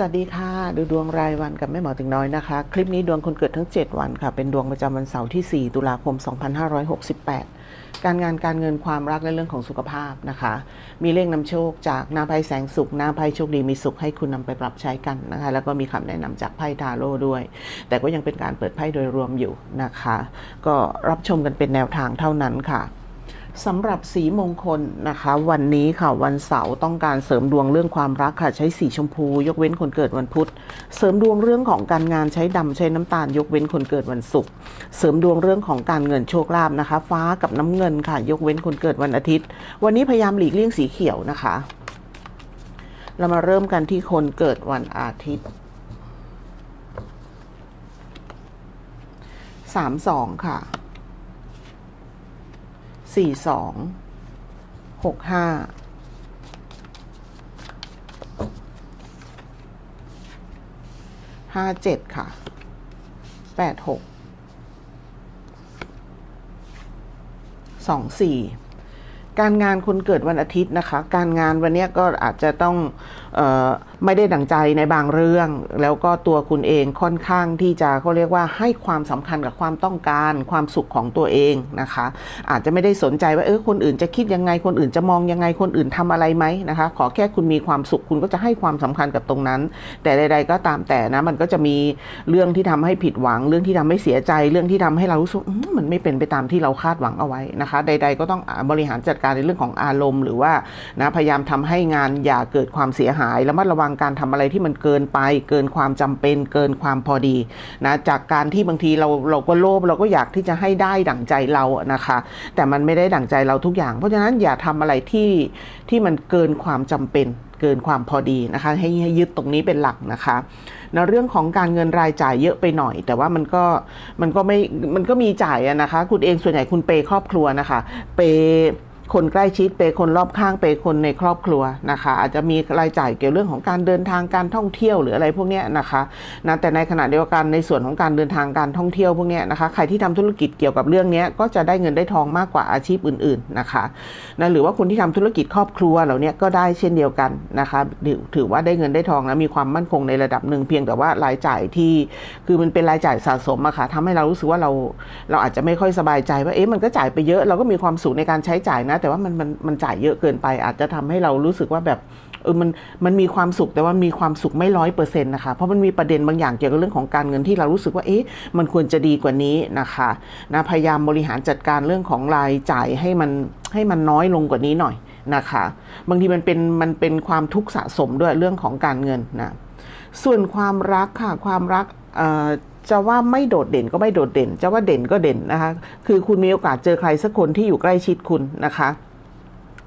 สวัสดีค่ะ ดูดวงรายวันกับแม่หมอถึงน้อยนะคะ คลิปนี้ดวงคนเกิดทั้ง 7 วันค่ะ เป็นดวงประจำวันเสาร์ที่ 4 ตุลาคม 2568 การงานการเงินความรักและเรื่องของสุขภาพนะคะ มีเลขนำโชคจากนาภัยแสงสุขนาภัยโชคดีมีสุขให้คุณนำไปปรับใช้กันนะคะ แล้วก็มีคำแนะนำจากไพ่ทาโร่ด้วย แต่ก็ยังเป็นการเปิดไพ่โดยรวมอยู่นะคะ ก็รับชมกันเป็นแนวทางเท่านั้นค่ะ สำหรับสีมงคลนะคะ วันนี้ค่ะวันเสาร์ต้องการเสริมดวงเรื่องความรักค่ะ ใช้สีชมพู ยกเว้นคนเกิดวันพุธ เสริมดวงเรื่องของการงานใช้ดำใช้น้ำตาล ยกเว้นคนเกิดวันศุกร์เสริมดวงเรื่องของการเงินโชคลาภนะคะ ฟ้ากับน้ำเงินค่ะ ยกเว้นคนเกิดวันอาทิตย์ วันนี้พยายามหลีกเลี่ยงสีเขียวนะคะ เรามาเริ่มกันที่คนเกิดวันอาทิตย์สามสองค่ะ สี่สองหกห้าห้าเจ็ดค่ะแปดหกสองสี่การงานคนเกิดวันอาทิตย์นะคะ การงานวันนี้ก็อาจจะต้องไม่ได้ดังใจในบางเรื่อง แล้วก็ตัวคุณเองค่อนข้างที่จะเขาเรียกว่าให้ความสำคัญกับความต้องการความสุขของตัวเองนะคะ อาจจะไม่ได้สนใจว่าเออคนอื่นจะคิดยังไงคนอื่นจะมองยังไงคนอื่นทำอะไรไหมนะคะ ขอแค่คุณมีความสุขคุณก็จะให้ความสำคัญกับตรงนั้น แต่ใด ๆ ก็ตามแต่นะมันก็จะมีเรื่องที่ทำให้ผิดหวัง เรื่องที่ทำให้เสียใจเรื่องที่ทำให้เรารู้สึกมันไม่เป็นไปตามที่เราคาดหวังเอาไว้นะคะ ใด ๆ ก็ต้องบริหารจัดการในเรื่องของอารมณ์ หรือว่านะพยายามทำให้งานอย่าเกิดความเสียหายระมัดระวังการทำอะไรที่มันเกินไป เกินความจำเป็น เกินความพอดีนะจากการที่บางทีเราเราก็โลภเราก็อยากที่จะให้ได้ดั่งใจเรานะคะ แต่มันไม่ได้ดั่งใจเราทุกอย่าง เพราะฉะนั้นอย่าทำอะไรที่ที่มันเกินความจำเป็นเกินความพอดีนะคะให้ให้ยึดตรงนี้เป็นหลักนะคะในเรื่องของการเงินรายจ่ายเยอะไปหน่อย แต่ว่ามันก็มันก็ไม่มันก็มีจ่ายอะนะคะ คุณเองส่วนใหญ่คุณเปย์ครอบครัวนะคะ เปย์ คนใกล้ชิดเปยคนรอบข้างเปยคนในครอบครัวนะคะ อาจจะมีรายจ่ายเกี่ยวเรื่องของการเดินทางการท่องเที่ยวหรืออะไรพวกนี้นะคะนะแต่ในขณะเดียวกันในส่วนของการเดินทางการท่องเที่ยวพวกนี้นะคะใครที่ทำธุรกิจเกี่ยวกับเรื่องนี้ก็จะได้เงินได้ทองมากกว่าอาชีพอื่น ๆนะคะนะหรือว่าคนที่ทำธุรกิจครอบครัวเหล่านี้ก็ได้เช่นเดียวกันนะคะถือว่าได้เงินได้ทองแล้วมีความมั่นคงในระดับหนึ่งเพียงแต่ว่ารายจ่ายที่คือมันเป็นรายจ่ายสะสมอะค่ะทำให้เรารู้สึกว่าเราเราอาจจะไม่ค่อยสบายใจว่าเอ๊ะมันก็จ่ายไปเยอะเราก็มีความสุขในการใช้จ่ายนะแต่ว่ามันมันมันจ่ายเยอะเกินไป อาจจะทำให้เรารู้สึกว่าแบบเออมันมันมีความสุขแต่ว่ามีความสุขไม่ร้อยเปอร์เซ็นต์นะคะ เพราะมันมีประเด็นบางอย่างเกี่ยวกับเรื่องของการเงินที่เรารู้สึกว่าเอ๊ะมันควรจะดีกว่านี้นะคะนะพยายามบริหารจัดการเรื่องของรายจ่ายให้มันให้มันน้อยลงกว่านี้หน่อยนะคะ บางทีมันเป็นมันเป็นความทุกข์สะสมด้วยเรื่องของการเงินนะส่วนความรักค่ะความรักเอ่อ จะว่าไม่โดดเด่นก็ไม่โดดเด่น จะว่าเด่นก็เด่นนะคะ คือคุณมีโอกาสเจอใครสักคนที่อยู่ใกล้ชิดคุณนะคะ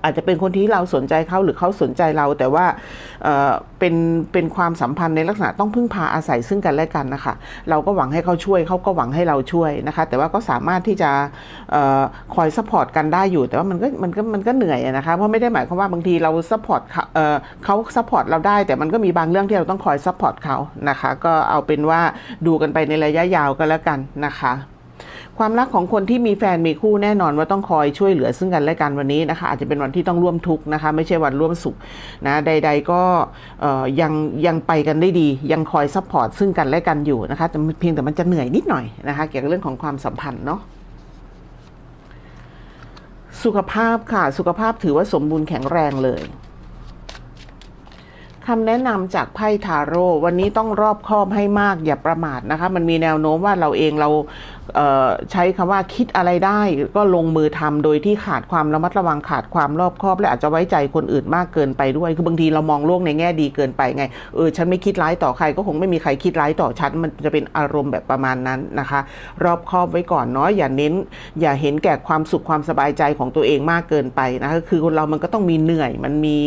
อาจจะเป็นคนที่เราสนใจเขาหรือเขาสนใจเรา แต่ว่าเอ่อเป็นเป็นความสัมพันธ์ในลักษณะต้องพึ่งพาอาศัยซึ่งกันและกันนะคะเราก็หวังให้เขาช่วยเขาก็หวังให้เราช่วยนะคะ แต่ว่าก็สามารถที่จะเออคอยซัพพอร์ตกันได้อยู่ แต่ว่ามันก็มันก็มันก็เหนื่อยนะคะเพราะไม่ได้หมายความว่าบางทีเราซัพพอร์ตเอ่อเขาซัพพอร์ตเราได้ แต่มันก็มีบางเรื่องที่เราต้องคอยซัพพอร์ตเขานะคะ ก็เอาเป็นว่าดูกันไปในระยะยาวก็แล้วกันนะคะ ความรักของคนที่มีแฟนมีคู่แน่นอนว่าต้องคอยช่วยเหลือซึ่งกันและกันวันนี้นะคะอาจจะเป็นวันที่ต้องร่วมทุกข์นะคะ ไม่ใช่วันร่วมสุขนะใด ๆ ก็ยังยังไปกันได้ดี ยังคอยซัพพอร์ตซึ่งกันและกันอยู่นะคะแต่เพียงแต่มันจะเหนื่อยนิดหน่อยนะคะเกี่ยวกับเรื่องของความสัมพันธ์เนาะสุขภาพค่ะ สุขภาพถือว่าสมบูรณ์แข็งแรงเลย คำแนะนำจากไพ่ทาโร่วันนี้ต้องรอบคอบให้มากอย่าประมาทนะคะ มันมีแนวโน้มว่าเราเองเราเใช้คำว่าคิดอะไรได้ ก็ลงมือทำโดยที่ขาดความระมัดระวังขาดความรอบคอบ และอาจจะไว้ใจคนอื่นมากเกินไปด้วย คือบางทีเรามองโลกในแง่ดีเกินไปไงเออฉันไม่คิดร้ายต่อใครก็คงไม่มีใครคิดร้ายต่อฉันมันจะเป็นอารมณ์แบบประมาณนั้นนะคะ รอบคอบไว้ก่อนเนาะอย่าเน้น อย่าเห็นแก่ความสุขความสบายใจของตัวเองมากเกินไปนะคะคือคนเรามันก็ต้องมีเหนื่อยมันมี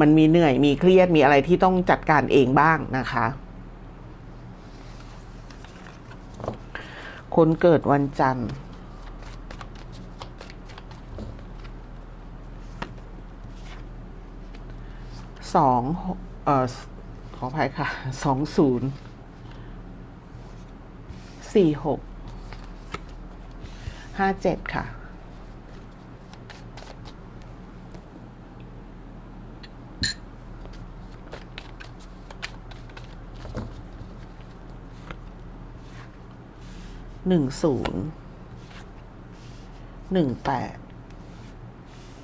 มันมีเหนื่อยมีเครียดมีอะไรที่ต้องจัดการเองบ้างนะคะ คนเกิดวันจันทร์สองเอ่อขออภัยค่ะสองศูนย์สี่หกห้าเจ็ดค่ะ หนึ่งศูนย์หนึ่งแปด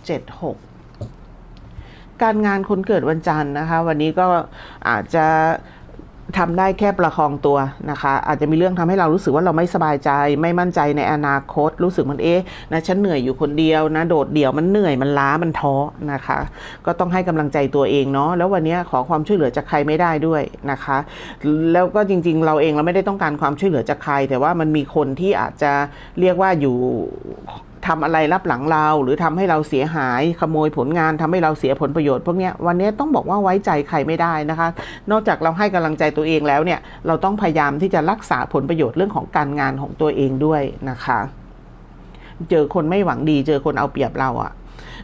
เจ็ดหกการงานคนเกิดวันจันทร์นะคะ วันนี้ก็อาจจะ ทำได้แค่ประคองตัวนะคะ อาจจะมีเรื่องทำให้เรารู้สึกว่าเราไม่สบายใจ ไม่มั่นใจในอนาคต รู้สึกมันเอ๊ะนะฉันเหนื่อยอยู่คนเดียวนะโดดเดี่ยวมันเหนื่อยมันล้ามันท้อนะคะ ก็ต้องให้กำลังใจตัวเองเนาะแล้ววันนี้ขอความช่วยเหลือจากใครไม่ได้ด้วยนะคะ แล้วก็จริง ๆ เราเองเราไม่ได้ต้องการความช่วยเหลือจากใคร แต่ว่ามันมีคนที่อาจจะเรียกว่าอยู่ ทำอะไรรับหลังเรา หรือทำให้เราเสียหายขโมยผลงานทำให้เราเสียผลประโยชน์พวกนี้วันนี้ต้องบอกว่าไว้ใจใครไม่ได้นะคะ นอกจากเราให้กำลังใจตัวเองแล้วเนี่ยเราต้องพยายามที่จะรักษาผลประโยชน์เรื่องของการงานของตัวเองด้วยนะคะ เจอคนไม่หวังดี เจอคนเอาเปรียบเราอะ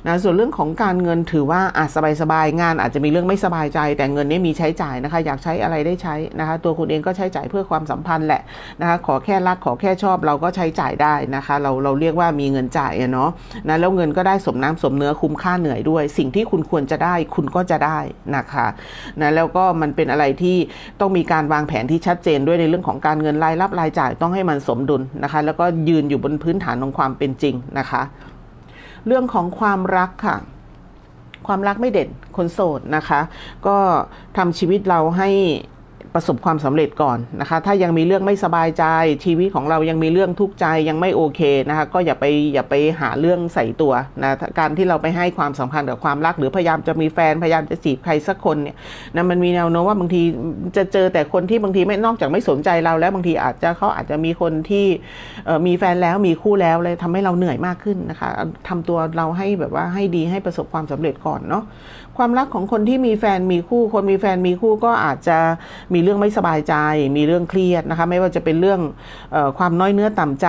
นะส่วนเรื่องของการเงินถือว่าอะสบายๆงานอาจจะมีเรื่องไม่สบายใจ แต่เงินนี้มีใช้จ่ายนะคะ อยากใช้อะไรได้ใช้นะคะ ตัวคุณเองก็ใช้จ่ายเพื่อความสัมพันธ์แหละนะคะ ขอแค่รักขอแค่ชอบเราก็ใช้จ่ายได้นะคะ เราเราเรียกว่ามีเงินจ่ายเนาะนะแล้วเงินก็ได้สมน้ำสมเนื้อคุ้มค่าเหนื่อยด้วย สิ่งที่คุณควรจะได้คุณก็จะได้นะคะนะแล้วก็มันเป็นอะไรที่ต้องมีการวางแผนที่ชัดเจนด้วยในเรื่องของการเงินรายรับรายจ่ายต้องให้มันสมดุลนะคะ แล้วก็ยืนอยู่บนพื้นฐานของความเป็นจริงนะคะ เรื่องของความรักค่ะ ความรักไม่เด่นคนโสดนะคะ ก็ทำชีวิตเราให้ ประสบความสำเร็จก่อนนะคะ ถ้ายังมีเรื่องไม่สบายใจ ชีวิตของเรายังมีเรื่องทุกข์ใจยังไม่โอเคนะคะ ก็อย่าไปอย่าไปหาเรื่องใส่ตัวนะการที่เราไปให้ความสำคัญกับความรัก หรือพยายามจะมีแฟนพยายามจะจีบใครสักคนเนี่ยนะมันมีแนวโน้มว่าบางทีจะเจอแต่คนที่บางทีไม่นอกจากไม่สนใจเราแล้วบางทีอาจจะเขาอาจจะมีคนที่มีแฟนแล้วมีคู่แล้วเลยทำให้เราเหนื่อยมากขึ้นนะคะทำตัวเราให้แบบว่าให้ดีให้ประสบความสำเร็จก่อนเนาะ ความรักของคนที่มีแฟนมีคู่คนมีแฟนมีคู่ก็อาจจะมีเรื่องไม่สบายใจ มีเรื่องเครียดนะคะ ไม่ว่าจะเป็นเรื่องออความน้อยเนื้อต่ำใจ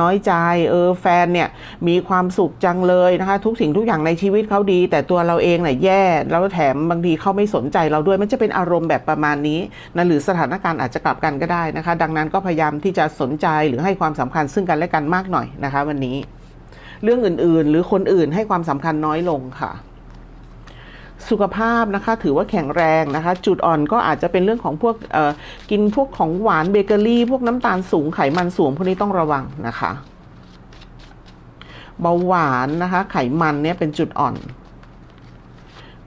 น้อยใจเออแฟนเนี่ยมีความสุขจังเลยนะคะ ทุกสิ่งทุกอย่างในชีวิตเขาดี แต่ตัวเราเองเนี่ยแย่แล้วแถมบางทีเขาไม่สนใจเราด้วยมันจะเป็นอารมณ์แบบประมาณนี้นะหรือสถานการณ์อาจจะกลับกันก็ได้นะคะ ดังนั้นก็พยายามที่จะสนใจหรือให้ความสำคัญซึ่งกันและกันมากหน่อยนะคะ วันนี้ เรื่องอื่นๆ หรือคนอื่นให้ความสำคัญน้อยลงค่ะ สุขภาพนะคะ ถือว่าแข็งแรงนะคะ จุดอ่อนก็อาจจะเป็นเรื่องของพวกกินพวกของหวานเบเกอรี่พวกน้ำตาลสูงไขมันสูงพวกนี้ต้องระวังนะคะ เบาหวานนะคะ ไขมันเนี่ยเป็นจุดอ่อน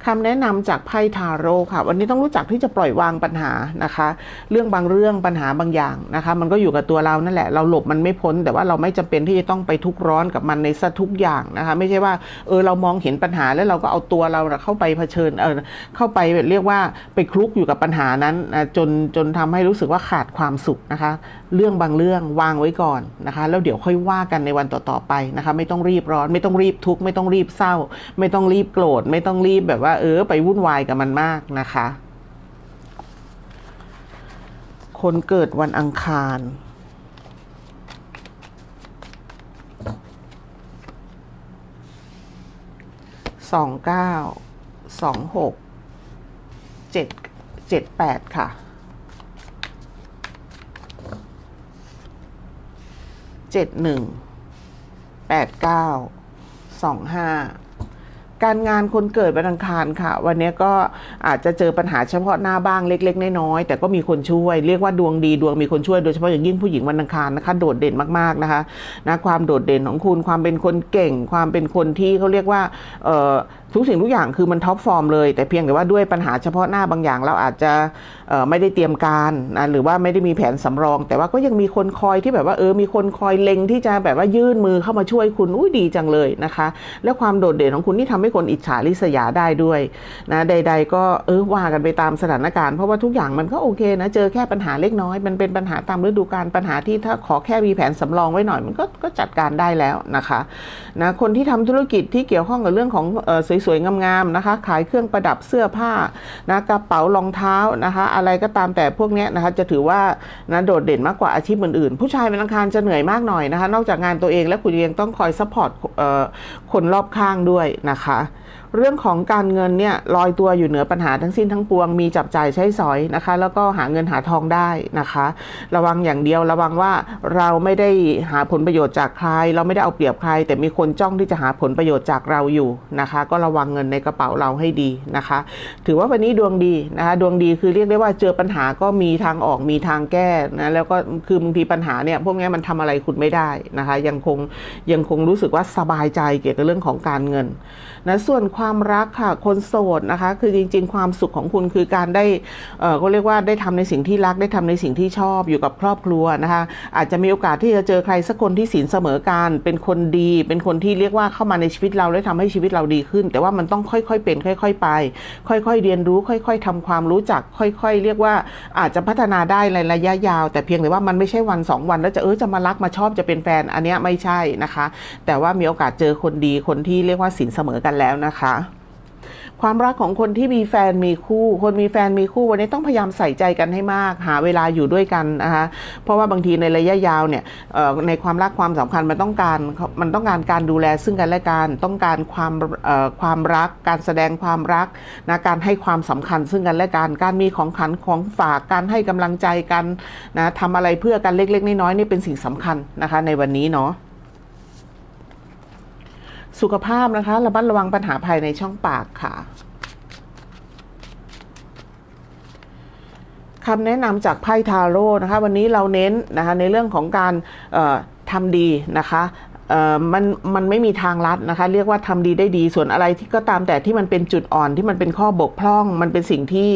คำแนะนำจากไพ่ทาโร่ค่ะ วันนี้ต้องรู้จักที่จะปล่อยวางปัญหานะคะ เรื่องบางเรื่องปัญหาบางอย่างนะคะ มันก็อยู่กับตัวเรานั่นแหละ เราหลบมันไม่พ้น แต่ว่าเราไม่จำเป็นที่จะต้องไปทุกร้อนกับมันในซะทุกอย่างนะคะ ไม่ใช่ว่าเออเรามองเห็นปัญหาแล้วเราก็เอาตัวเราเข้าไปเผชิญเออเข้าไปเรียกว่าไปคลุกอยู่กับปัญหานั้นจนจนทำให้รู้สึกว่าขาดความสุขนะคะ เรื่องบางเรื่องวางไว้ก่อนนะคะ แล้วเดี๋ยวค่อยว่ากันในวันต่อๆไปนะคะ ไม่ต้องรีบร้อน ไม่ต้องรีบทุกข์ไม่ต้องรีบเศร้า ไม่ต้องรีบโกรธไม่ต้องรีบแบบว่าเออไปวุ่นวายกับมันมากนะคะ คนเกิดวันอังคาร สองเก้า สองหก เจ็ด เจ็ดแปดค่ะเจ็ดหนึ่งแปดเก้าสองห้า การงานคนเกิดวันอังคารค่ะ วันนี้ก็อาจจะเจอปัญหาเฉพาะหน้าบ้างเล็ก ๆ น้อยๆแต่ก็มีคนช่วย เรียกว่าดวงดีดวงมีคนช่วยโดยเฉพาะอย่างยิ่งผู้หญิงวันอังคารนะคะโดดเด่นมากๆนะคะนะความโดดเด่นของคุณความเป็นคนเก่ง ความเป็นคนที่เขาเรียกว่าเออ ทุกสิ่งทุกอย่างคือมันท็อปฟอร์มเลย แต่เพียงแต่ว่าด้วยปัญหาเฉพาะหน้าบางอย่างเราอาจจะไม่ได้เตรียมการนะหรือว่าไม่ได้มีแผนสำรอง แต่ว่าก็ยังมีคนคอยที่แบบว่าเออมีคนคอยเล็งที่จะแบบว่ายื่นมือเข้ามาช่วยคุณอุ้ยดีจังเลยนะคะ และความโดดเด่นของคุณที่ทำให้คนอิจฉาริษยาได้ด้วยนะใด ๆ ก็เออว่ากันไปตามสถานการณ์เพราะว่าทุกอย่างมันก็โอเคนะเจอแค่ปัญหาเล็กน้อย มันเป็นปัญหาตามฤดูกาลปัญหาที่ถ้าขอแค่มีแผนสำรองไว้หน่อยมันก็ก็จัดการได้แล้วนะคะนะคนที่ทำธุรกิจที่เกี่ยวข้องกับเรื่องของเออสวยๆ งามๆนะคะ ขายเครื่องประดับเสื้อผ้านะกระเป๋ารองเท้านะคะ อะไรก็ตามแต่พวกนี้นะคะจะถือว่านะโดดเด่นมากกว่าอาชีพอื่นๆ ผู้ชายเป็นอังคารจะเหนื่อยมากหน่อยนะคะ นอกจากงานตัวเองแล้วคุณยังต้องคอยซัพพอร์ตคนรอบข้างด้วยนะคะ เรื่องของการเงินเนี่ยลอยตัวอยู่เหนือปัญหาทั้งสิ้นทั้งปวงมีจับจ่ายใช้สอยนะคะ แล้วก็หาเงินหาทองได้นะคะ ระวังอย่างเดียวระวังว่าเราไม่ได้หาผลประโยชน์จากใคร เราไม่ได้เอาเปรียบใคร แต่มีคนจ้องที่จะหาผลประโยชน์จากเราอยู่นะคะ ก็ระวังเงินในกระเป๋าเราให้ดีนะคะ ถือว่าวันนี้ดวงดีนะคะดวงดีคือเรียกได้ว่าเจอปัญหาก็มีทางออกมีทางแก้นะแล้วก็คือบางทีปัญหาเนี่ยพวกนี้มันทำอะไรคุณไม่ได้นะคะ ยังคงยังคงรู้สึกว่าสบายใจเกี่ยวกับเรื่องของการเงิน นะส่วนความรักค่ะคนโสดนะคะ คือจริง ๆ ความสุขของคุณคือการได้เออก็เรียกว่าได้ทำในสิ่งที่รักได้ทำในสิ่งที่ชอบอยู่กับครอบครัวนะคะ อาจจะมีโอกาสที่จะเจอใครสักคนที่ศีลเสมอกันเป็นคนดี เป็นคนที่เรียกว่าเข้ามาในชีวิตเราแล้วทำให้ชีวิตเราดีขึ้น แต่ว่ามันต้องค่อยๆเป็นค่อย ๆ ไป ค่อยๆเรียนรู้ ค่อย ๆทำความรู้จัก ค่อยๆ เรียกว่าอาจจะพัฒนาได้ในระยะยาว แต่เพียงแต่ว่ามันไม่ใช่วันสองวัน แล้วจะเออจะมารักมาชอบจะเป็นแฟนอันเนี้ยไม่ใช่นะคะ แต่ว่ามีโอกาสเจอคนดีคนที่เรียกว่าศีลเสมอกันแล้วนะคะ ความรักของคนที่มีแฟนมีคู่ คนมีแฟนมีคู่วันนี้ต้องพยายามใส่ใจกันให้มาก หาเวลาอยู่ด้วยกันนะคะเพราะว่าบางทีในระยะยาวเนี่ยในความรักความสำคัญมันต้องการมันต้องการการดูแลซึ่งกันและกันต้องการความความรัก การแสดงความรักนะการให้ความสำคัญซึ่งกันและกันการมีของขันของฝากการให้กำลังใจกันนะทำอะไรเพื่อกันเล็ก ๆ น้อยๆนี่เป็นสิ่งสำคัญนะคะในวันนี้เนาะ สุขภาพนะคะระมัดระวังปัญหาภายในช่องปากค่ะคำแนะนำจากไพ่ทาโร่นะคะ วันนี้เราเน้นนะคะในเรื่องของการทำดีนะคะ มันมันไม่มีทางลัดนะคะ เรียกว่าทำดีได้ดีส่วนอะไรที่ก็ตามแต่ที่มันเป็นจุดอ่อนที่มันเป็นข้อบกพร่อง มันเป็นสิ่งที่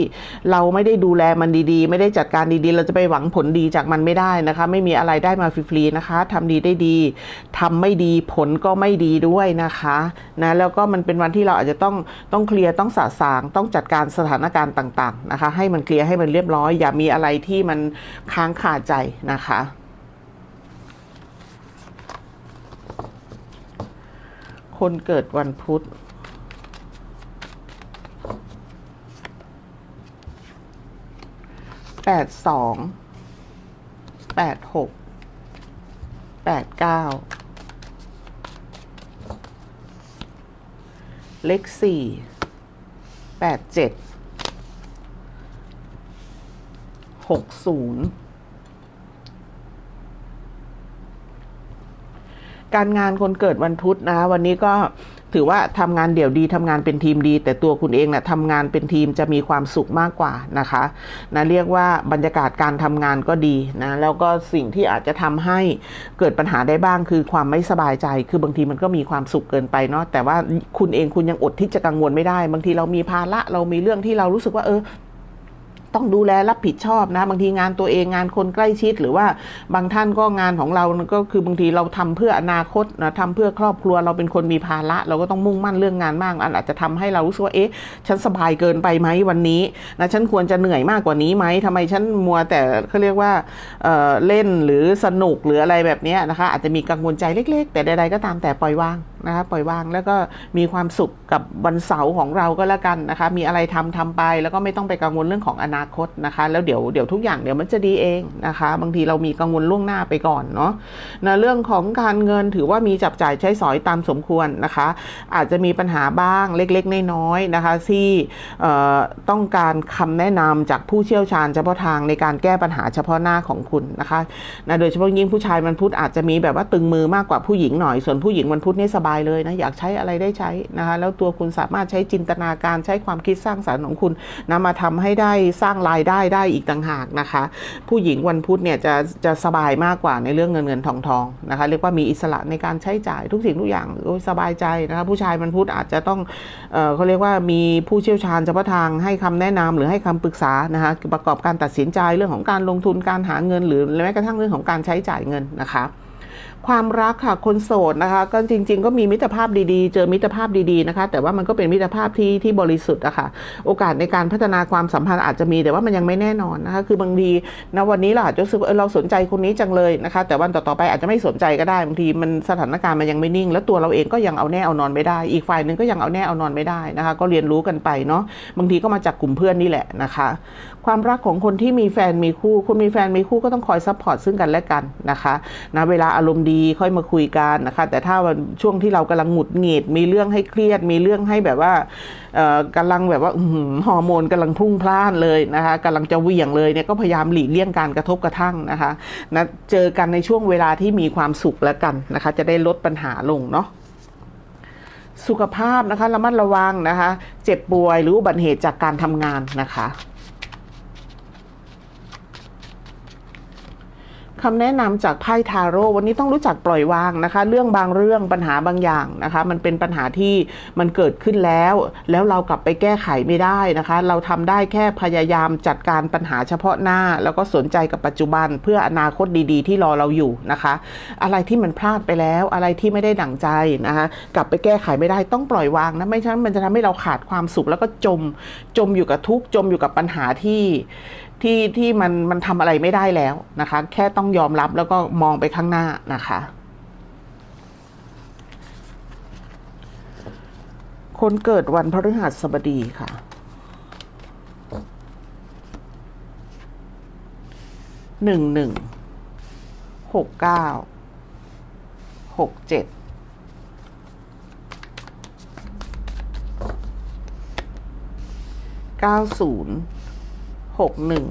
เราไม่ได้ดูแลมันดีๆ ไม่ได้จัดการดีๆ เราจะไปหวังผลดีจากมันไม่ได้นะคะ ไม่มีอะไรได้มาฟรีๆนะคะทำดีได้ดีทำไม่ดีผลก็ไม่ดีด้วยนะคะนะแล้วก็มันเป็นวันที่เราอาจจะต้องต้องเคลียร์ต้องสะสางต้องจัดการสถานการณ์ต่าง ๆนะคะ ให้มันเคลียร์ให้มันเรียบร้อย อย่ามีอะไรที่มันค้างคาใจนะคะ คนเกิดวันพุธ แปดสอง แปดหก แปดเก้า เลขสี่ แปดเจ็ด หกศูนย์ การงานคนเกิดวันพุธนะวันนี้ก็ถือว่าทำงานเดี่ยวดีทำงานเป็นทีมดี แต่ตัวคุณเองนะ่ะทำงานเป็นทีมจะมีความสุขมากกว่านะคะนะเรียกว่าบรรยากาศการทำงานก็ดีนะแล้วก็สิ่งที่อาจจะทำให้เกิดปัญหาได้บ้างคือความไม่สบายใจ คือบางทีมันก็มีความสุขเกินไปเนาะแต่ว่าคุณเองคุณยังอดที่จะกังวลไม่ได้ บางทีเรามีภาระเรามีเรื่องที่เรารู้สึกว่าเออ ต้องดูแลรับผิดชอบนะ บางทีงานตัวเองงานคนใกล้ชิด หรือว่าบางท่านก็งานของเราก็คือบางทีเราทำเพื่ออนาคตนะทำเพื่อครอบครัวเราเป็นคนมีภาระ เราก็ต้องมุ่งมั่นเรื่องงานมากอันอาจจะทำให้เรารู้สึกว่าเอ๊ะฉันสบายเกินไปไหมวันนี้นะฉันควรจะเหนื่อยมากกว่านี้ไหมทำไมฉันมัวแต่เขาเรียกว่าเเล่นหรือสนุกหรืออะไรแบบนี้นะคะ อาจจะมีกังวลใจเล็ก ๆ แต่ใดๆก็ตามแต่ปล่อยวางนะคะปล่อยวางแล้วก็มีความสุขกับวันเสาร์ของเราก็แล้วกันนะคะ มีอะไรทำทำไป แล้วก็ไม่ต้องไปกังวลเรื่องของอนาคตนะคะ แล้วเดี๋ยวเดี๋ยวทุกอย่างเดี๋ยวมันจะดีเองนะคะ บางทีเรามีกังวลล่วงหน้าไปก่อนเนาะนะเรื่องของการเงินถือว่ามีจับจ่ายใช้สอยตามสมควรนะคะ อาจจะมีปัญหาบ้างเล็กๆน้อยๆนะคะ ที่ต้องการคำแนะนำจากผู้เชี่ยวชาญเฉพาะทางในการแก้ปัญหาเฉพาะหน้าของคุณนะคะนะโดยเฉพาะยิ่งผู้ชายมันพุธอาจจะมีแบบว่าตึงมือมากกว่าผู้หญิงหน่อยส่วนผู้หญิงมันพุธนี่สบายเลยนะอยากใช้อะไรได้ใช้นะคะแล้วตัวคุณสามารถใช้จินตนาการใช้ความคิดสร้างสรรค์ของคุณนะมาทำให้ได้สร้างรายได้ได้อีกต่างหากนะคะ ผู้หญิงวันพุธเนี่ยจะจะสบายมากกว่าในเรื่องเงินเงินทองทองนะคะเรียกว่ามีอิสระในการใช้จ่ายทุกสิ่งทุกอย่างโอ้ยสบายใจนะคะผู้ชายมันพุธอาจจะต้องเออเขาเรียกว่ามีผู้เชี่ยวชาญเฉพาะทางให้คำแนะนำหรือให้คำปรึกษานะคะประกอบการตัดสินใจเรื่องของการลงทุนการหาเงินหรือแม้กระทั่งเรื่องของการใช้จ่ายเงินนะคะ ความรักค่ะคนโสดนะคะ ก็จริง ๆ ก็มีมิตรภาพดีๆ เจอมิตรภาพดีๆนะคะ แต่ว่ามันก็เป็นมิตรภาพที่ที่บริสุทธิ์อะค่ะ โอกาสในการพัฒนาความสัมพันธ์อาจจะมีแต่ว่ามันยังไม่แน่นอนนะคะคือบางทีนะวันนี้เราอาจจะรู้สึกเราสนใจคนนี้จังเลยนะคะ แต่วันต่อๆไปอาจจะไม่สนใจก็ได้บางทีมันสถานการณ์มันยังไม่นิ่ง แล้วตัวเราเองก็ยังเอาแน่เอานอนไม่ได้ อีกฝ่ายหนึ่งก็ยังเอาแน่เอานอนไม่ได้นะคะ ก็เรียนรู้กันไปเนาะบางทีก็มาจากกลุ่มเพื่อนนี่แหละนะคะ ความรักของคนที่มีแฟนมีคู่คุณมีแฟนมีคู่ก็ต้องคอยซัพพอร์ตซึ่งกันและกันนะคะนะเวลาอารมณ์ดีีค่อยมาคุยกันนะคะ แต่ถ้าวันช่วงที่เรากำลังหงุดหงิดมีเรื่องให้เครียด มีเรื่องให้แบบว่าเอ่อกำลังแบบว่าอฮอร์โมนกำลังพุ่งพล่านเลยนะคะกำลังจะเหวี่ยงเลยเนี่ยก็พยายามหลีกเลี่ยงการกระทบกระทั่งนะคะนะเจอกันในช่วงเวลาที่มีความสุขแล้วกันนะคะ จะได้ลดปัญหาลงเนาะสุขภาพนะคะระมัดระวังนะคะ เจ็บป่วยหรืออุบัติเหตุจากการทำงานนะคะ คำแนะนำจากไพ่ทาโร่วันนี้ต้องรู้จักปล่อยวางนะคะ เรื่องบางเรื่องปัญหาบางอย่างนะคะ มันเป็นปัญหาที่มันเกิดขึ้นแล้ว แล้วเรากลับไปแก้ไขไม่ได้นะคะ เราทำได้แค่พยายามจัดการปัญหาเฉพาะหน้า แล้วก็สนใจกับปัจจุบันเพื่ออนาคตดีๆ ที่รอเราอยู่นะคะ อะไรที่มันพลาดไปแล้ว อะไรที่ไม่ได้ดั่งใจนะคะ กลับไปแก้ไขไม่ได้ต้องปล่อยวางนะไม่ฉะนั้นมันจะทำให้เราขาดความสุขแล้วก็จมจมอยู่กับทุกข์จมอยู่กับปัญหาที่ ที่ที่มันมันทำอะไรไม่ได้แล้วนะคะ แค่ต้องยอมรับแล้วก็มองไปข้างหน้านะคะ คนเกิดวันพฤหัสบดีค่ะ หนึ่งหนึ่ง หกเก้า หกเจ็ดเก้าศูนย์ หกหนึ่ง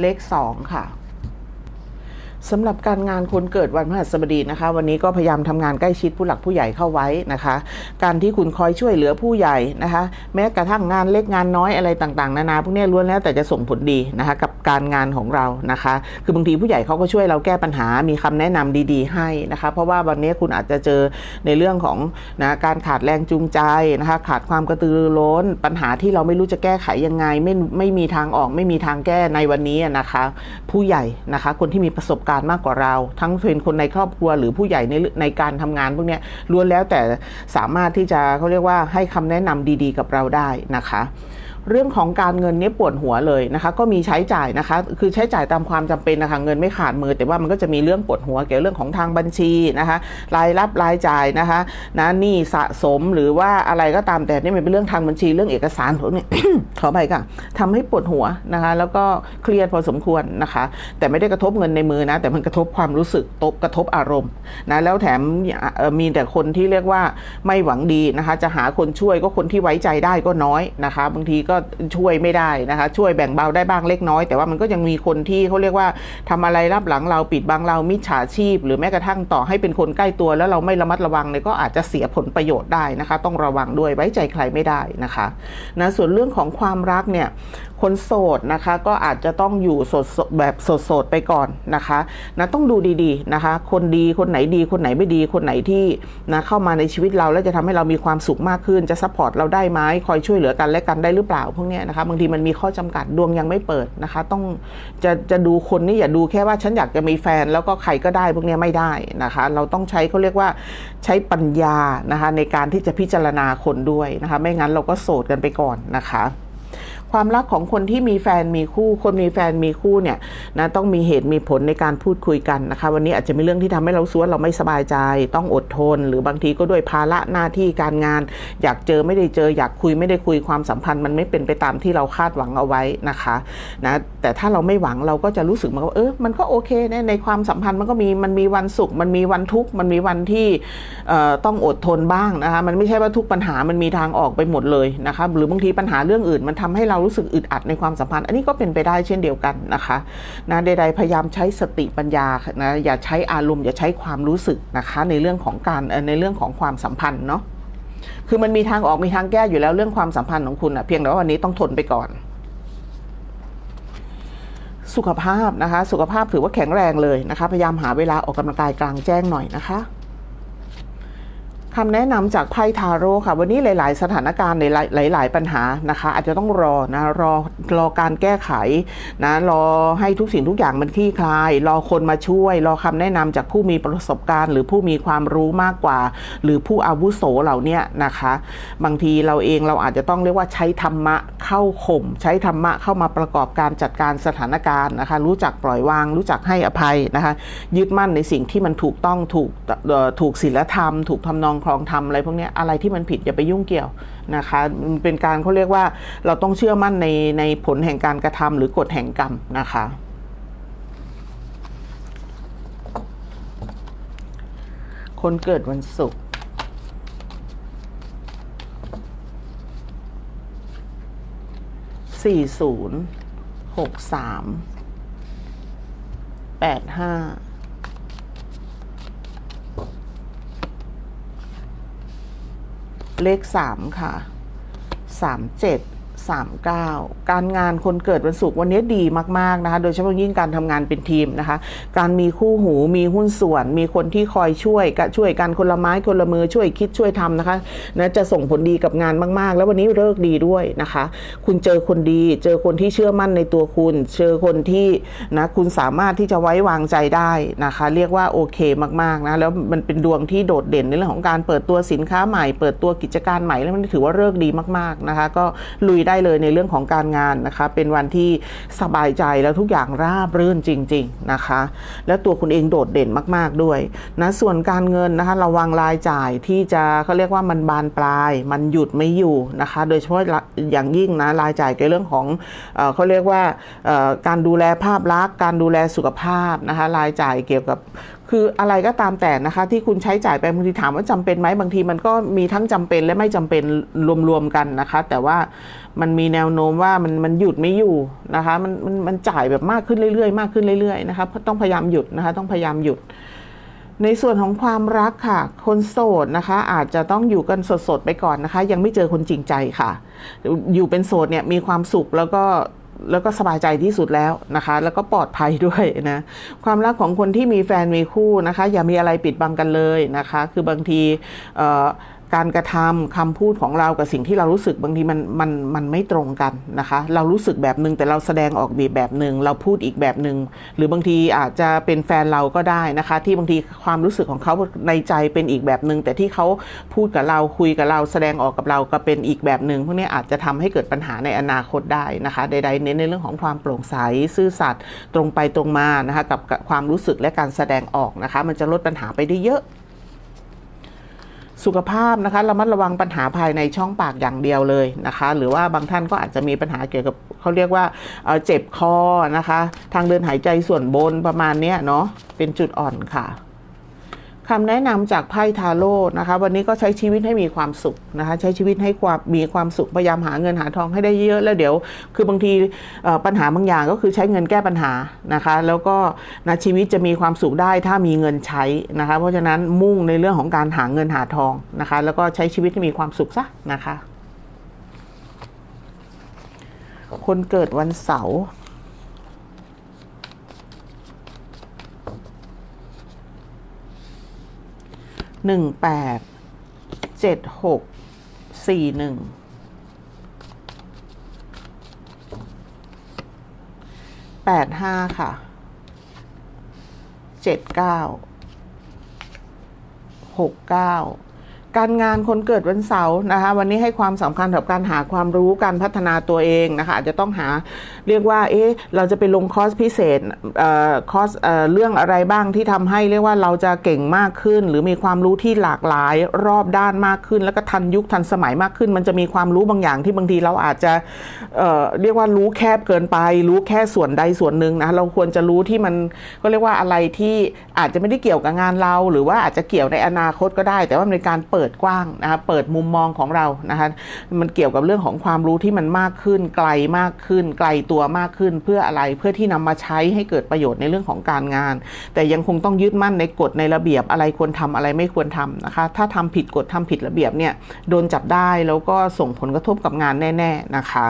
เลขสองค่ะ สำหรับการงานคนเกิดวันพฤหัสบดีนะคะ วันนี้ก็พยายามทำงานใกล้ชิดผู้หลักผู้ใหญ่เข้าไว้นะคะ การที่คุณคอยช่วยเหลือผู้ใหญ่นะคะ แม้กระทั่งงานเล็กงานน้อยอะไรต่างๆ นานาพวกนี้ล้วนแล้วแต่จะส่งผลดีนะคะกับการงานของเรานะคะ คือบางทีผู้ใหญ่เขาก็ช่วยเราแก้ปัญหา มีคำแนะนำดีๆ ให้นะคะ เพราะว่าวันนี้คุณอาจจะเจอในเรื่องของนะการขาดแรงจูงใจนะคะ ขาดความกระตือรือร้น ปัญหาที่เราไม่รู้จะแก้ไขยังไง ไม่ไม่มีทางออกไม่มีทางแก้ในวันนี้นะคะ ผู้ใหญ่นะคะ คนที่มีประสบการณ์มากกว่าเรา ทั้งเป็นคนในครอบครัวหรือผู้ใหญ่ในในการทำงานพวกนี้ล้วนแล้วแต่สามารถที่จะเขาเรียกว่าให้คำแนะนำดีๆ กับเราได้นะคะ เรื่องของการเงินเนี้ปวดหัวเลยนะคะ ก็มีใช้จ่ายนะคะ คือใช้จ่ายตามความจำเป็นนะคะเงินไม่ขาดมือ แต่ว่ามันก็จะมีเรื่องปวดหัวเกี่ยวกับเรื่องของทางบัญชีนะคะ รายรับรายจ่ายนะคะนะหนี้สะสมหรือว่าอะไรก็ตามแต่นี่มันเป็นเรื่องทางบัญชีเรื่องเอกสารพวกนี้ขอไปค่ะทำให้ปวดหัวนะคะ แล้วก็เครียดพอสมควรนะคะ แต่ไม่ได้กระทบเงินในมือนะแต่มันกระทบความรู้สึกตบกระทบอารมณ์นะแล้วแถมมีแต่คนที่เรียกว่าไม่หวังดีนะคะ จะหาคนช่วยก็คนที่ไว้ใจได้ก็น้อยนะคะ บางทีก็ช่วยไม่ได้นะคะ ช่วยแบ่งเบาได้บ้างเล็กน้อย แต่ว่ามันก็ยังมีคนที่เขาเรียกว่าทำอะไรรับหลังเราปิดบังเรามิจฉาชีพ หรือแม้กระทั่งต่อให้เป็นคนใกล้ตัวแล้วเราไม่ระมัดระวังเนี่ยก็อาจจะเสียผลประโยชน์ได้นะคะ ต้องระวังด้วยไว้ใจใครไม่ได้นะคะนะส่วนเรื่องของความรักเนี่ย คนโสดนะคะก็อาจจะต้องอยู่สดแบบสดๆไปก่อนนะคะนะต้องดูดีๆนะคะ คนดีคนไหนดีคนไหนไม่ดีคนไหนที่นะเข้ามาในชีวิตเราแล้วจะทำให้เรามีความสุขมากขึ้นจะซัพพอร์ตเราได้ไหมคอยช่วยเหลือกันและกันได้หรือเปล่าพวกนี้นะคะบางทีมันมีข้อจำกัดดวงยังไม่เปิดนะคะ ต้องจะจะดูคนนี่อย่าดูแค่ว่าฉันอยากจะมีแฟนแล้วก็ใครก็ได้พวกนี้ไม่ได้นะคะ เราต้องใช้เขาเรียกว่าใช้ปัญญานะคะในการที่จะพิจารณาคนด้วยนะคะ ไม่งั้นเราก็โสดกันไปก่อนนะคะ ความรักของคนที่มีแฟนมีคู่ คนมีแฟนมีคู่เนี่ยนะต้องมีเหตุมีผลในการพูดคุยกันนะคะ วันนี้อาจจะมีเรื่องที่ทำให้เราสว่าเราไม่สบายใจ ต้องอดทน หรือบางทีก็ด้วยภาระหน้าที่การงาน อยากเจอไม่ได้เจอ อยากคุยไม่ได้คุยความสัมพันธ์ มันไม่เป็นไปตามที่เราคาดหวังเอาไว้นะคะนะแต่ถ้าเราไม่หวังเราก็จะรู้สึกมันว่าเออมันก็โอเคนะในความสัมพันธ์มันก็มีมันมีวันสุข มันมีวันทุกข์มันมีวันที่เอ่อต้องอดทนบ้างนะคะมันไม่ใช่ว่าทุกปัญหามันมีทางออกไปหมดเลยนะคะหรือบางทีปัญหาเรื่องอื่นมันทำให้เรารู้สึกอึดอัดในความสัมพันธ์ อันนี้ก็เป็นไปได้เช่นเดียวกันนะคะนะใดๆพยายามใช้สติปัญญานะอย่าใช้อารมณ์อย่าใช้ความรู้สึกนะคะในเรื่องของการในเรื่องของความสัมพันธ์เนาะคือมันมีทางออกมีทางแก้อยู่แล้วเรื่องความสัมพันธ์ของคุณอะเพียงแต่ว่าวันนี้ต้องทนไปก่อน สุขภาพนะคะ สุขภาพถือว่าแข็งแรงเลยนะคะ พยายามหาเวลาออกกำลังกายกลางแจ้งหน่อยนะคะ คำแนะนำจากไพ่ทาโร่ค่ะ วันนี้หลาย ๆ สถานการณ์ในหลายปัญหานะคะ อาจจะต้องรอนะรอรอการแก้ไขนะรอให้ทุกสิ่งทุกอย่างมันคลี่คลาย รอคนมาช่วย รอคำแนะนำจากผู้มีประสบการณ์ หรือผู้มีความรู้มากกว่า หรือผู้อาวุโสเหล่านี้นะคะ บางทีเราเองเราอาจจะต้องเรียกว่าใช้ธรรมะเข้าข่มใช้ธรรมะเข้ามาประกอบการจัดการสถานการณ์นะคะ รู้จักปล่อยวาง รู้จักให้อภัยนะคะ ยึดมั่นในสิ่งที่มันถูกต้องถูกถูกศีลธรรม ถูกทำนองครองธรรมอะไรพวกนี้อะไรที่มันผิดอย่าไปยุ่งเกี่ยวนะคะมันเป็นการเขาเรียกว่าเราต้องเชื่อมั่นในในผลแห่งการกระทำหรือกฎแห่งกรรมนะคะคนเกิดวันศุกร์ สี่ศูนย์ หกสาม แปดห้า เลขสามค่ะสามเจ็ดสามเก้าการงานคนเกิดวันศุกร์วันนี้ดีมากๆนะคะ โดยเฉพาะยิ่งการทำงานเป็นทีมนะคะ การมีคู่หูมีหุ้นส่วน มีคนที่คอยช่วยกช่วยกันคนละไม้คนละมือช่วยคิดช่วยทำนะคะนะจะส่งผลดีกับงานมากๆ แล้ววันนี้เลิกดีด้วยนะคะ คุณเจอคนดี เจอคนที่เชื่อมั่นในตัวคุณ เจอคนที่นะคุณสามารถที่จะไว้วางใจได้นะคะ เรียกว่าโอเคมากๆนะแล้วมันเป็นดวงที่โดดเด่นในเรื่องของการเปิดตัวสินค้าใหม่ เปิดตัวกิจการใหม่แล้วมันถือว่าเลิกดีมากๆนะคะ ก็ลุยได้เลยในเรื่องของการงานนะคะเป็นวันที่สบายใจแล้วทุกอย่างราบรื่นจริง ๆนะคะ แล้วตัวคุณเองโดดเด่นมาก ๆด้วยนะส่วนการเงินนะคะระวังรายจ่ายที่จะเขาเรียกว่ามันบานปลาย มันหยุดไม่อยู่นะคะ โดยเฉพาะอย่างยิ่งนะรายจ่ายในเรื่องของเอเขาเรียกว่าการดูแลภาพลักษณ์การดูแลสุขภาพนะคะรายจ่ายเกี่ยวกับ คืออะไรก็ตามแต่นะคะ ที่คุณใช้จ่ายไปบางทีถามว่าจำเป็นไหมบางทีมันก็มีทั้งจำเป็นและไม่จำเป็นรวมๆกันนะคะ แต่ว่ามันมีแนวโน้มว่ามันมันหยุดไม่อยู่นะคะมันมันมันจ่ายแบบมากขึ้นเรื่อยๆ มากขึ้นเรื่อยๆนะคะต้องพยายามหยุดนะคะ ต้องพยายามหยุด ในส่วนของความรักค่ะ คนโสดนะคะ อาจจะต้องอยู่กันสดๆไปก่อนนะคะ ยังไม่เจอคนจริงใจค่ะ อยู่เป็นโสดเนี่ยมีความสุขแล้วก็ แล้วก็สบายใจที่สุดแล้วนะคะ แล้วก็ปลอดภัยด้วยนะความรักของคนที่มีแฟนมีคู่นะคะ อย่ามีอะไรปิดบังกันเลยนะคะ คือบางทีเอ่อ การกระทำคำพูดของเรากับสิ่งที่เรารู้สึกบางทีมันมันมันไม่ตรงกันนะคะ เรารู้สึกแบบหนึ่งแต่เราแสดงออกแบบแบบหนึ่งเราพูดอีกแบบหนึ่งหรือบางทีอาจจะเป็นแฟนเราก็ได้นะคะ ที่บางทีความรู้สึกของเขาในใจเป็นอีกแบบหนึ่งแต่ที่เขาพูดกับเราคุยกับเราแสดงออกกับเราก็เป็นอีกแบบหนึ่งพวกนี้อาจจะทำให้เกิดปัญหาในอนาคตได้นะคะใดๆเน้นในเรื่องของความโปร่งใสซื่อสัตย์ตรงไปตรงมานะคะกับความรู้สึกและการแสดงออกนะคะ มันจะลดปัญหาไปได้เยอะ สุขภาพนะคะระมัดระวังปัญหาภายในช่องปากอย่างเดียวเลยนะคะ หรือว่าบางท่านก็อาจจะมีปัญหาเกี่ยวกับเขาเรียกว่าเจ็บคอนะคะ ทางเดินหายใจส่วนบนประมาณเนี้ยเนาะเป็นจุดอ่อนค่ะ คำแนะนำจากไพ่ทาโร่นะคะ วันนี้ก็ใช้ชีวิตให้มีความสุขนะคะ ใช้ชีวิตให้ความมีความสุขพยายามหาเงินหาทองให้ได้เยอะแล้วเดี๋ยว คือบางทีปัญหาบางอย่างก็คือใช้เงินแก้ปัญหานะคะ แล้วก็นะชีวิตจะมีความสุขได้ถ้ามีเงินใช้นะคะ เพราะฉะนั้นมุ่งในเรื่องของการหาเงินหาทองนะคะ แล้วก็ใช้ชีวิตให้มีความสุขซะนะคะ คนเกิดวันเสาร์ หนึ่งแปดเจ็ดหกสี่หนึ่งแปดห้าค่ะเจ็ดเก้าหกเก้าการงานคนเกิดวันเสาร์นะคะ วันนี้ให้ความสำคัญกับการหาความรู้การพัฒนาตัวเองนะคะอาจจะต้องหาเรียกว่าเอ๊ะเราจะไปลงคอร์สพิเศษออคอร์สเเรื่องอะไรบ้างที่ทำให้เรียกว่าเราจะเก่งมากขึ้น หรือมีความรู้ที่หลากหลายรอบด้านมากขึ้น แล้วก็ทันยุคทันสมัยมากขึ้น มันจะมีความรู้บางอย่างที่บางทีเราอาจจะเเรียกว่ารู้แคบเกินไป รู้แค่ส่วนใดส่วนหนึ่งนะเราควรจะรู้ที่มันก็เรียกว่าอะไรที่อาจจะไม่ได้เกี่ยวกับงานเรา หรือว่าอาจจะเกี่ยวในอนาคตก็ได้ แต่ว่ามันเป็นการเปิดกว้างนะคะเปิดมุมมองของเรานะคะมันเกี่ยวกับเรื่องของความรู้ที่มันมากขึ้น ไกลมากขึ้น ไกลตัวมากขึ้นเพื่ออะไรเพื่อที่นำมาใช้ให้เกิดประโยชน์ในเรื่องของการงาน แต่ยังคงต้องยึดมั่นในกฎในระเบียบอะไรควรทำอะไรไม่ควรทำนะคะ ถ้าทำผิดกฎทำผิดระเบียบเนี่ยโดนจับได้แล้วก็ส่งผลกระทบกับงานแน่ ๆนะคะ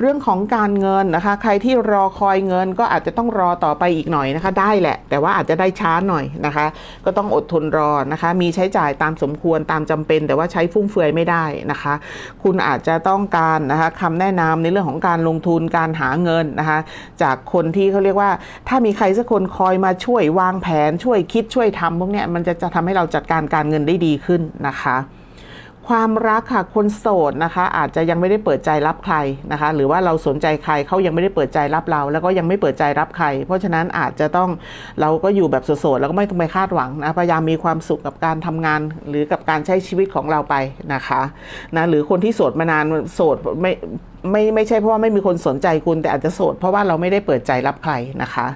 เรื่องของการเงินนะคะ ใครที่รอคอยเงินก็อาจจะต้องรอต่อไปอีกหน่อยนะคะ ได้แหละ แต่ว่าอาจจะได้ช้าหน่อยนะคะ ก็ต้องอดทนรอนะคะ มีใช้จ่ายตามสมควรตามจำเป็น แต่ว่าใช้ฟุ่มเฟือยไม่ได้นะคะ คุณอาจจะต้องการนะคะคำแนะนำในเรื่องของการลงทุนการหาเงินนะคะ จากคนที่เขาเรียกว่า ถ้ามีใครสักคนคอยมาช่วยวางแผนช่วยคิดช่วยทำพวกเนี้ยมันจะจะทำให้เราจัดการการเงินได้ดีขึ้นนะคะ ความรักค่ะคนโสดนะคะ อาจจะยังไม่ได้เปิดใจรับใครนะคะ หรือว่าเราสนใจใครเขายังไม่ได้เปิดใจรับเรา แล้วก็ยังไม่เปิดใจรับใคร เพราะฉะนั้นอาจจะต้องเราก็อยู่แบบโสดๆแล้วก็ไม่ต้องไปคาดหวังนะพยายามมีความสุขกับการทำงาน หรือกับการใช้ชีวิตของเราไปนะคะนะหรือคนที่โสดมานานโสดไม่ไม่ไม่ใช่เพราะว่าไม่มีคนสนใจคุณแต่อาจจะโสดเพราะว่าเราไม่ได้เปิดใจรับใครนะคะ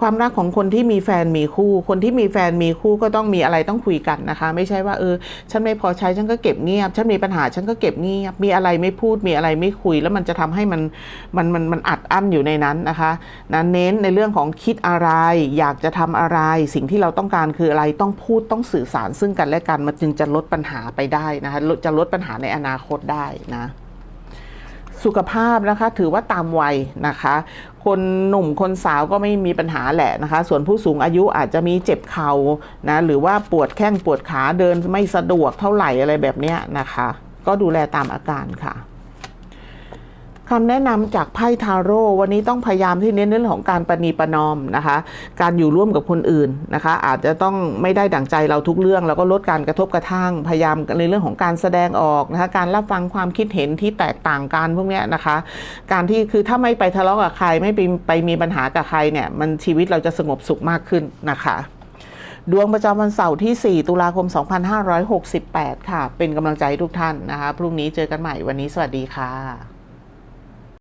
ความรักของคนที่มีแฟนมีคู่ คนที่มีแฟนมีคู่ก็ต้องมีอะไรต้องคุยกันนะคะ ไม่ใช่ว่าเออ ฉันไม่พอใช้ฉันก็เก็บเงียบ ฉันมีปัญหาฉันก็เก็บเงียบ มีอะไรไม่พูดมีอะไรไม่คุย แล้วมันจะทำให้มันมันมันมันอัดอั้นอยู่ในนั้นนะคะนะเน้นในเรื่องของคิดอะไร อยากจะทำอะไร สิ่งที่เราต้องการคืออะไรต้องพูดต้องสื่อสารซึ่งกันและกันมันจึงจะลดปัญหาไปได้นะคะจะลดปัญหาในอนาคตได้นะ สุขภาพนะคะ ถือว่าตามวัยนะคะ คนหนุ่มคนสาวก็ไม่มีปัญหาแหละนะคะ ส่วนผู้สูงอายุอาจจะมีเจ็บเข่านะหรือว่าปวดแข้งปวดขาเดินไม่สะดวกเท่าไหร่อะไรแบบนี้นะคะ ก็ดูแลตามอาการค่ะ คำแนะนำจากไพ่ทาโร่วันนี้ต้องพยายามที่เน้นเรื่องของการประนีประนอมนะคะ การอยู่ร่วมกับคนอื่นนะคะ อาจจะต้องไม่ได้ดั่งใจเราทุกเรื่อง แล้วก็ลดการกระทบกระทั่งพยายามในเรื่องของการแสดงออกนะคะการรับฟังความคิดเห็นที่แตกต่างกันพวกนี้นะคะ การที่คือถ้าไม่ไปทะเลาะกับใครไม่ไปไปมีปัญหากับใครเนี่ยมันชีวิตเราจะสงบสุขมากขึ้นนะคะดวงประจำวันเสาร์ที่ 4 ตุลาคม 2568 ค่ะ เป็นกำลังใจทุกท่านนะคะ พรุ่งนี้เจอกันใหม่วันนี้สวัสดีค่ะ